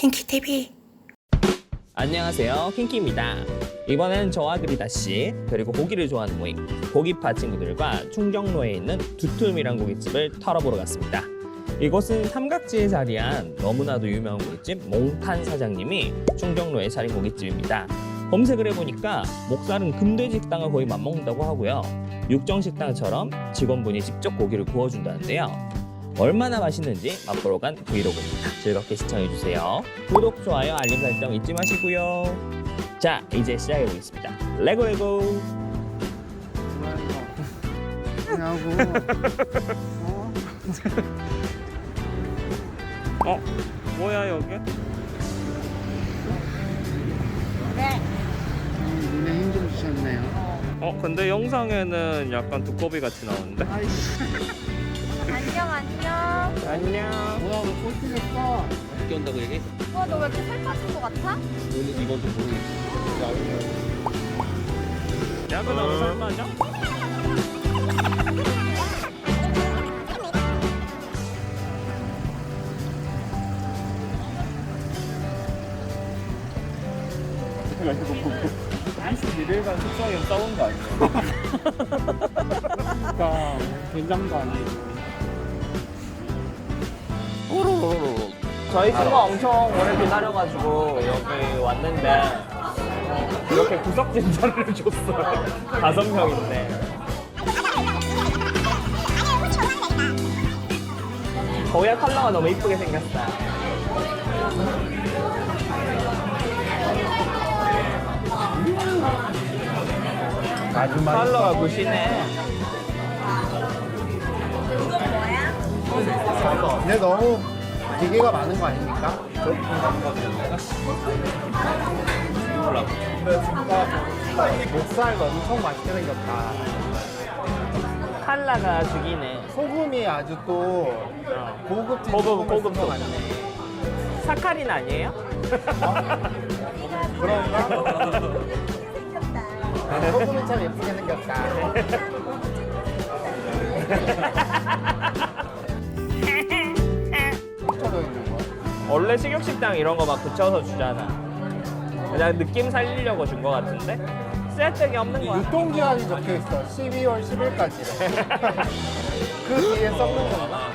킹키TV 안녕하세요. 킹키입니다. 이번엔 저와 그리다 씨 그리고 고기를 좋아하는 모임 고기파 친구들과 충정로에 있는 두툼이란 고깃집을 털어보러 갔습니다. 이곳은 삼각지에 자리한 너무나도 유명한 고깃집 몽탄 사장님이 충정로에 차린 고깃집입니다. 검색을 해보니까 목살은 금돼지 식당을 거의 맞먹는다고 하고요. 육정 식당처럼 직원분이 직접 고기를 구워준다는데요 얼마나 맛있는지 맛보러 간 브이로그입니다. 즐겁게 시청해주세요. 구독, 좋아요, 알림 설정 잊지 마시고요. 자, 이제 시작해보겠습니다. 레고 레고! 하냐고. 어? 어? 뭐야 여기? 음, 눈에 힘 좀 주셨네요. 어 근데 영상에는 약간 두꺼비 같이 나오는데? 안녕 안녕. 안녕. 뭐야, 너 꼴찌겠어? 어떻게 온다고 얘기했어? 어, 너왜 이렇게 살 빠진 것 같아? 오늘 이건 좀 모르겠어. 야, 그 너무 살 맞아? 한시 1일간 숙성이랑 싸운 거 아니야? 그러니까 된장도 아니고. 저희 친구 엄청 오래 기다려가지고 여기 왔는데 이렇게 구석진 자리를 줬어요. 다섯 명인데. 거야 컬러가 너무 이쁘게 생겼다. 아주 컬러가 굿이네. 근데 너무 기계가 많은 거 아닙니까? 목살도 엄청 맛있게 생겼다. 컬러가 죽이네. 소금이 아주 또 고급진 고급, 고급 소금. 같네. 사카린 아니에요? 그런가? 소금이 참 예쁘게 생겼다. 원래 식육식당 이런 거 막 붙여서 주잖아. 그냥 느낌 살리려고 준 거 같은데? 쓸데기 없는 거야. 유통기한이 적혀 있어. 12월 10일까지. 그 뒤에 썩는 건가?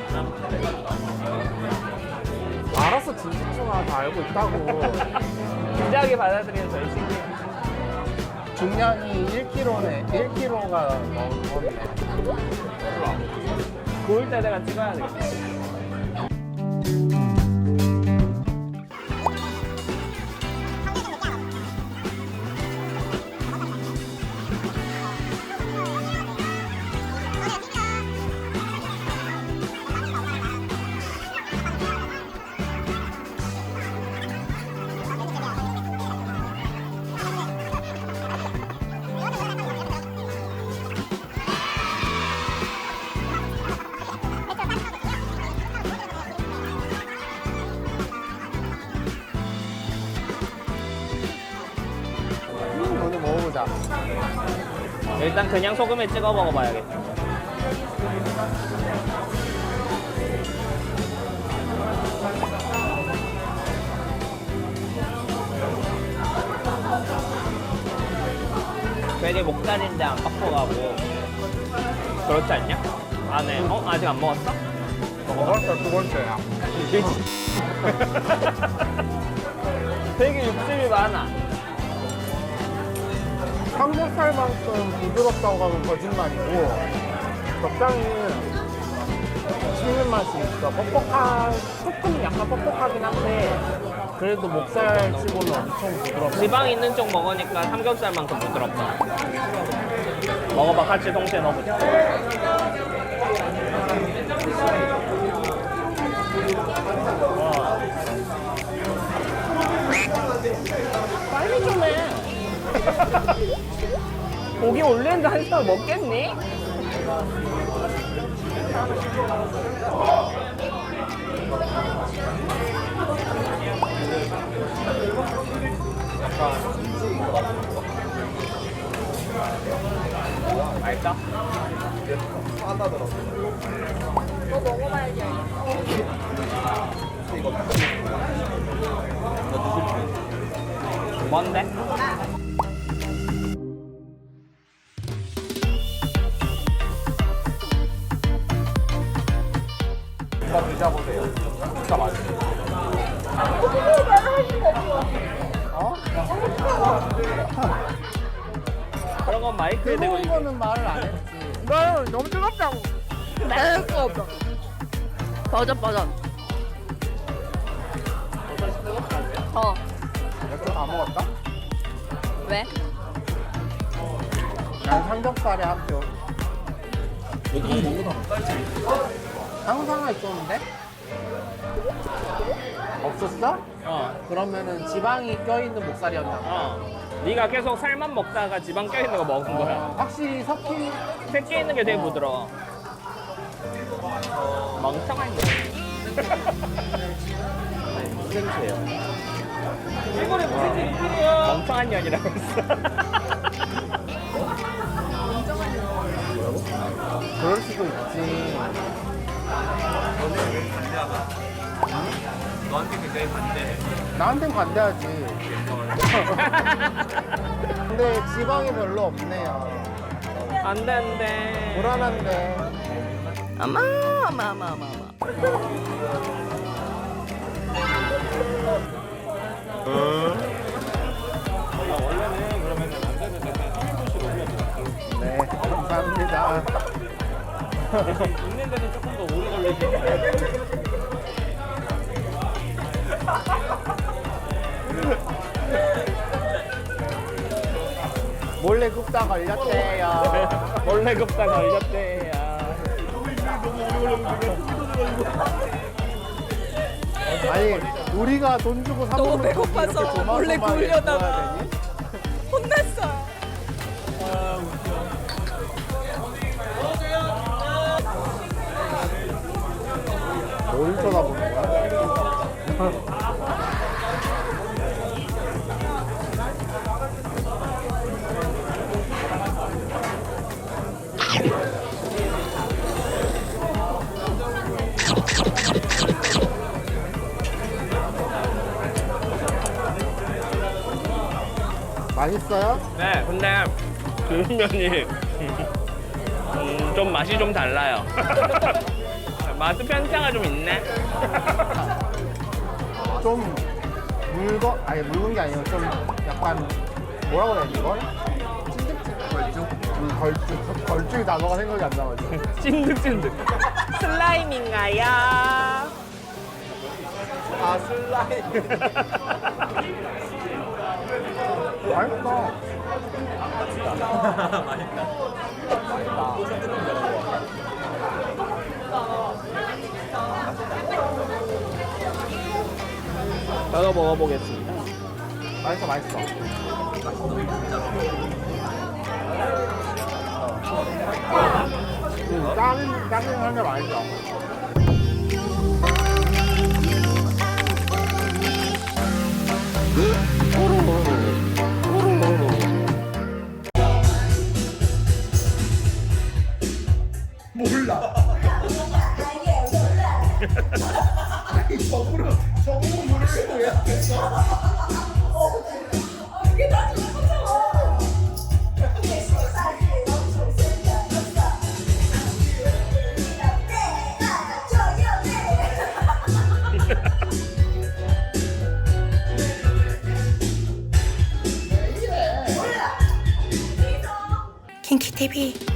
알았어, 진짜가 다 알고 있다고. 진지하게 받아들이는 저희 친구. 중량이 1kg네. 1kg가 넘었네. 구울 때 내가 찍어야 되겠다. 보자. 일단 그냥 소금에 찍어 먹어봐야겠다. 괜히 목살인데 안 빡빡하고 그렇지 않냐? 안에 어? 아직 안 먹었어? 먹었어, 두 번째야. 되게 육즙이 많아 삼겹살만큼 부드럽다고 하면 거짓말이고 적당히 씹는 맛이 있어. 뻑뻑한, 조금 약간 뻑뻑하긴 한데 그래도 목살 치고는 엄청 부드럽다. 지방 있는 쪽 먹으니까 삼겹살만큼 부드럽다 먹어봐 같이 동시에 넣어보자 와. 빨리 좀해 고기 올리는데 한 숟갈 먹겠니? 맛있다? 너 먹어봐야지 알겠어. 뭔데? 마이크에 대고 뜨거운 거는 말을 안 했지. 너 너무 뜨겁다고. 낼거 없어. 버전 버전. 어. 이렇게 다 먹었다? 왜? 난 삼겹살에 한 표. 여기 먹으나? 항상은 있었는데? 없었어? 어, 그러면은 지방이 껴있는 목살이었나? 어. 네가 계속 살만 먹다가 지방 껴있는 거 먹은 거야. 확실히 섞인 새끼 있는 게 되게 부드러워. 멍청한 년. 무슨 죄요? 이거는 무슨 일이야? 멍청한 년이라고 했어. 그럴 수도 있지. 너한테 굉장히 반대해. 나한텐 관대하지. 근데 지방이 별로 없네요. 안 돼, 안 돼. 불안한데. 아마 아마 아마 아마 아마. 네, 감사합니다. 있는 데는 조금 더 오래 걸리지. 몰래 굽다 걸렸대요. 원래 급다 걸렸대. 야. 아니, 우리가 돈 주고 사 너무 먹는 고기 배고파서. 구워야 되니? 혼났어. 뭘 쳐다보는 거야? 맛있어요? 네, 근데 비빔면이 음, 좀 맛이 좀 달라요. 맛도 편차가 좀 있네. 좀 묽어 아니 묽은 게 아니고 좀 약간 뭐라고 해야 되지 이걸? 걸쭉? 음, 걸쭉 걸쭉이 단어가 생각이 안 나가지고 찐득찐득. 슬라임인가요? 아 슬라임 맛있어 저도 먹어보겠습니다. 맛있어 맛있어. 음, 짱, 짱 하면 맛있 어 킹키 TV